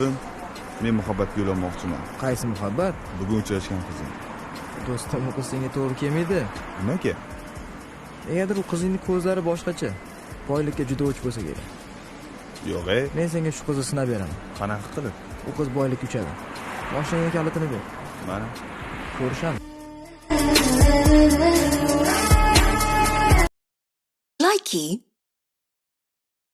men muhabbatga yo'l olmoqchiman qaysi muhabbat? Bugun uchrashgan qizim. Do'stim u qiz senga to'g'ri kelmaydi. Nimaga negadir u qizingni ko'zlari boshqacha. Boylikka juda o'ch bo'lsa kerak. Yo'q e. Men senga shu qizni sinab beraman. Qanaqa qilib? U qiz boylikka uchadi. Moshinangni kalitini ber. Mana. Ko'rishamiz Likey